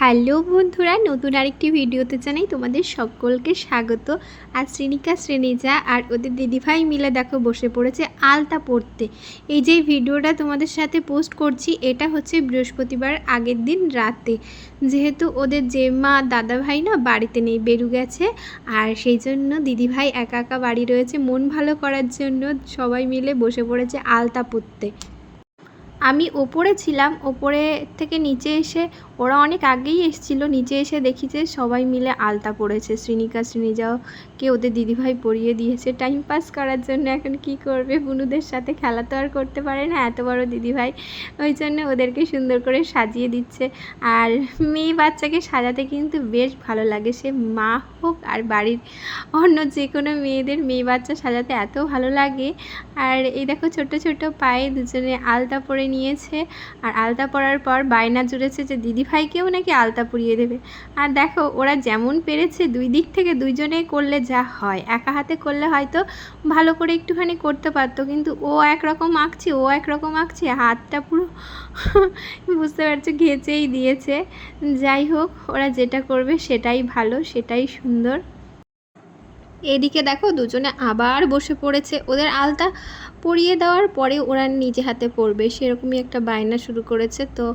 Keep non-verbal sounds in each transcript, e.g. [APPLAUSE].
Hello বন্ধুরা, নতুন আরেকটি ভিডিওতে জানাই তোমাদের সকলকে স্বাগত। আর শ্রেণিকা শ্রেণীজা আর ওদের দিদিভাই মিলে দেখো বসে পড়েছে আলতা পড়তে। এই যে ভিডিওটা তোমাদের সাথে পোস্ট করছি, এটা হচ্ছে বৃহস্পতিবার আগের দিন রাতে। যেহেতু ওদের জেম্মা দাদাভাই না বাড়িতে নেই, বেরু গেছে। আর সেই জন্য দিদিভাই একা একা বাড়ি রয়েছে মন ভালো করার জন্য সবাই মিলে বসে পড়েছে আলতা পড়তে। আমি ওপরে ছিলাম, ওপরে থেকে নিচে এসে, ওরা অনেক আগেই এসেছিল, নিচে এসে দেখি যে সবাই মিলে আলতা পড়েছে শ্রীনিকা, শ্রীনিজাও, কে ওদের দিদিভাই পরিয়ে দিয়েছে। টাইম পাস করার জন্য এখন কি করবে? বুনুদের সাথে খেলা তো আর করতে পারে না, এত বড় দিদিভাই। ওই জন্য ওদেরকে সুন্দর করে সাজিয়ে দিচ্ছে। আর মেয়ে বাচ্চাকে সাজাতে কিন্তু বেশ ভালো লাগে। সে মা হোক আর বাড়ির অন্য যে কোনো মেয়েদের মেয়ে বাচ্চা সাজাতে এত ভালো লাগে। আর এই দেখো ছোট ছোট পায়ে দুজনে আলতা পরে নিয়েছে। আর আলতা পরার পর বায়না জুড়েছে যে দিদিভাইকেও নাকি আলতা পরিয়ে দেবে? আর দেখো ওরা যেমন পেরেছে দুই দিক থেকে দুইজনে করলে যা হয়। একা হাতে করলে হয়তো ভালো করে একটুখানি করতে পারতো, কিন্তু ও একরকম আঁকছে, ও একরকম আঁকছে, হাতটা পুরো [LAUGHS] বুঝতে পারছ, ঘেঁচেই দিয়েছে। যাই হোক, ওরা যেটা করবে সেটাই ভালো, সেটাই সুন্দর। এদিকে দেখো দুজনে আবার বসে পড়েছে। ওদের আলতা পরিয়ে দেওয়ার পরে ওরা নিজে হাতে পরবে সেরকমই একটা বায়না শুরু করেছে। তো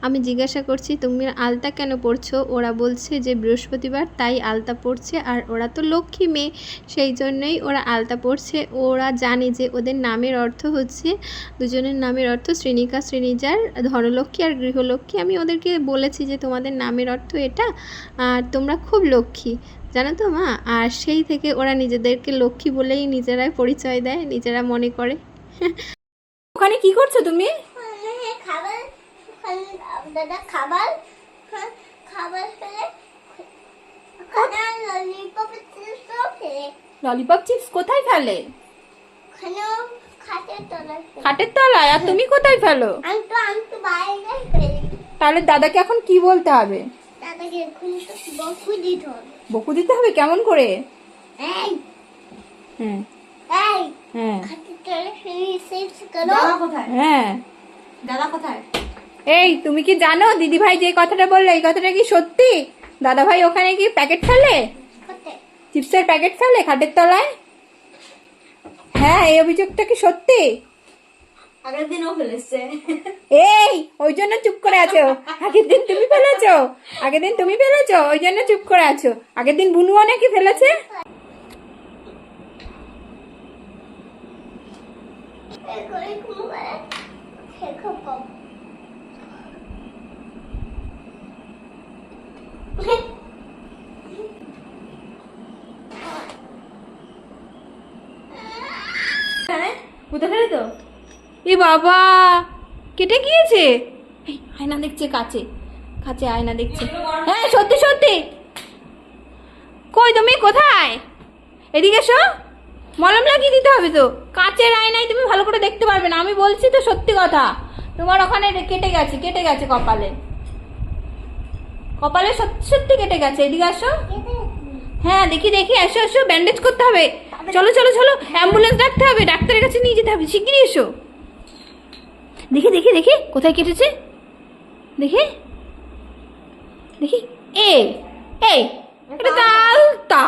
আমি জিজ্ঞাসা করছি, তুমি আলতা কেন পড়ছো? ওরা বলছে যে, বৃহস্পতিবার তাই আলতা পড়ছে আর ওরা তো লক্ষ্মী মেয়ে, সেই জন্যই ওরা আলতা পড়ছে। ওরা জানে যে ওদের নামের অর্থ হচ্ছে, দুজনের নামের অর্থ শ্রেণিকা শ্রেণীজার ধনলক্ষ্মী আর গৃহলক্ষ্মী। আমি ওদেরকে বলেছি যে, তোমাদের নামের অর্থ এটা আর তোমরা খুব লক্ষ্মী। জানো তো মা? আর সেই থেকে ওরা নিজেদেরকে লক্ষ্মী বলেই নিজেরাই পরিচয় দেয়, নিজেরা মনে করে। ওখানে কি করছ তুমি? খাবার দাদা খাবার হ্যাঁ, খাবার ফেলে ললিপপ চিপস কোথায় ফেলে? খাটের তলায় আর তুমি কোথায় ফেলো? তাহলে দাদাকে এখন কি বলতে হবে? বকু দিতে হবে। কেমন করে? এই হ্যাঁ। হ্যাঁ হ্যাঁ। দাদা কোথায়? এই তুমি কি জানো? দিদি ভাই যে কথাটা বলল এই কথাটা কি সত্যি? দাদা ভাই ওখানে কি প্যাকেট ফেলে? চিপসের প্যাকেট ফেলে খাটের তলায়? হ্যাঁ এই অভিযোগটা কি সত্যি? আগের দিনও ফেলেছে। এই ওই জন্য চুপ করে আছো। আগের দিন তুমি ফেলেছো। আগের দিন তুমি ফেলেছো ওই জন্য চুপ করে আছো। আগের দিন বুনুও নাকি ফেলেছে? হ্যাঁ এ বাবা, কেটে গিয়েছে? আয়না দেখছে কাছে কাছে আয়না দেখছে। হ্যাঁ সত্যি সত্যি। কই তুমি, কোথায়? এদিকে এসো। হবে তো? কাচের আয়নায় তুমি ভালো করে দেখতে পারবে না। আমি বলছি তো সত্যি কথা। তোমার ওখানে কেটে গেছে কেটে গেছে কপালে। কপালে সত্যি সত্যি কেটে গেছে। এদিকে আসো। হ্যাঁ দেখি দেখি। এসো এসো। ব্যান্ডেজ করতে হবে। চলো চলো চলো। অ্যাম্বুলেন্স ডাকতে হবে। ডাক্তারের কাছে নিয়ে যেতে হবে। শিগগিরই এসো। দেখি দেখি দেখি। কোথায় কেটেছে? দেখি। দেখি। এই এই এটা তো আলতা।